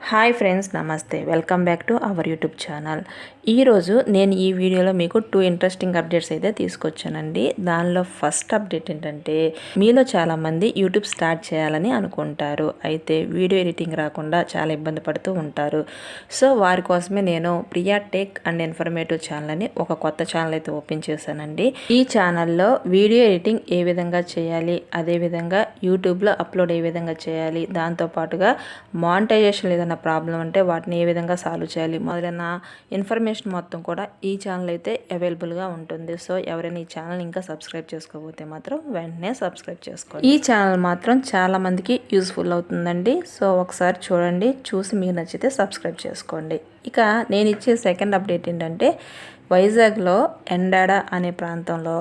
Hi friends నమస్తే. Welcome back to our YouTube channel. ఈరోజు నేను ఈ వీడియోలో మీకు టూ ఇంట్రెస్టింగ్ అప్డేట్స్ అయితే తీసుకొచ్చానండి. దానిలో ఫస్ట్ అప్డేట్ ఏంటంటే మీలో చాలామంది యూట్యూబ్ స్టార్ట్ చేయాలని అనుకుంటారు. అయితే వీడియో ఎడిటింగ్ రాకుండా చాలా ఇబ్బంది పడుతూ ఉంటారు. సో వారి కోసమే నేను Priya tech and informative channel అని ఒక కొత్త ఛానల్ అయితే ఓపెన్ చేశానండి. ఈ ఛానల్లో వీడియో ఎడిటింగ్ ఏ విధంగా చేయాలి అదేవిధంగా యూట్యూబ్లో అప్లోడ్ ఏ విధంగా చేయాలి దాంతోపాటుగా మానిటైజేషన్ లేదా ఏదైనా ప్రాబ్లం అంటే వాటిని ఏ విధంగా సాల్వ్ చేయాలి మొదలైన ఇన్ఫర్మేషన్ మొత్తం కూడా ఈ ఛానల్ అయితే అవైలబుల్గా ఉంటుంది. సో ఎవరైనా ఈ ఛానల్ ఇంకా సబ్స్క్రైబ్ చేసుకోకపోతే మాత్రం వెంటనే సబ్స్క్రైబ్ చేసుకోండి. ఈ ఛానల్ మాత్రం చాలా మందికి యూస్ఫుల్ అవుతుందండి. సో ఒకసారి చూడండి చూసి మీకు నచ్చితే సబ్స్క్రైబ్ చేసుకోండి. ఇక నేను ఇచ్చే సెకండ్ అప్డేట్ ఏంటంటే వైజాగ్లో ఎండాడ అనే ప్రాంతంలో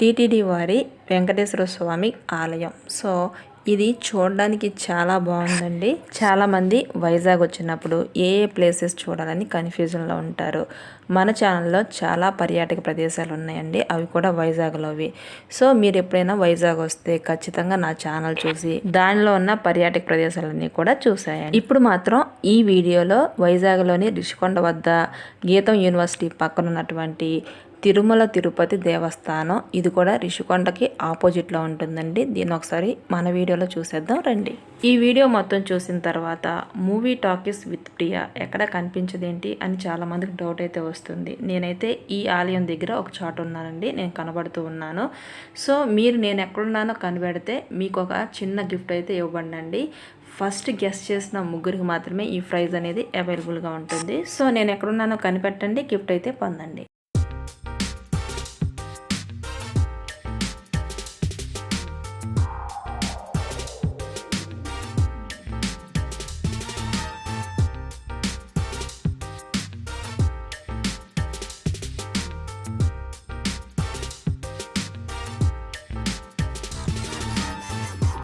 టీటీడీ వారి వెంకటేశ్వర స్వామి ఆలయం. సో ఇది చూడడానికి చాలా బాగుందండి. చాలామంది వైజాగ్ వచ్చినప్పుడు ఏ ఏ ప్లేసెస్ చూడాలని కన్ఫ్యూజన్లో ఉంటారు. మన ఛానల్లో చాలా పర్యాటక ప్రదేశాలు ఉన్నాయండి. అవి కూడా వైజాగ్లోవి. సో మీరు ఎప్పుడైనా వైజాగ్ వస్తే ఖచ్చితంగా నా ఛానల్ చూసి దానిలో ఉన్న పర్యాటక ప్రదేశాలన్నీ కూడా చూసాయండి. ఇప్పుడు మాత్రం ఈ వీడియోలో వైజాగ్లోని రిషికొండ వద్ద గీతం యూనివర్సిటీ పక్కన ఉన్నటువంటి తిరుమల తిరుపతి దేవస్థానం. ఇది కూడా రిషికొండకి ఆపోజిట్లో ఉంటుందండి. దీన్ని ఒకసారి మన వీడియోలో చూసేద్దాం రండి. ఈ వీడియో మొత్తం చూసిన తర్వాత మూవీ టాకీస్ విత్ ప్రియా ఎక్కడ కనిపించదేంటి అని చాలామందికి డౌట్ అయితే వస్తుంది. నేనైతే ఈ ఆలయం దగ్గర ఒక చోట ఉన్నానండి. నేను కనబడుతూ ఉన్నాను. సో మీరు నేను ఎక్కడున్నానో కనిపెడితే మీకు ఒక చిన్న గిఫ్ట్ అయితే ఇవ్వబడినండి. ఫస్ట్ గెస్ట్ చేసిన ముగ్గురికి మాత్రమే ఈ ప్రైజ్ అనేది అవైలబుల్గా ఉంటుంది. సో నేను ఎక్కడున్నానో కనిపెట్టండి. గిఫ్ట్ అయితే పొందండి.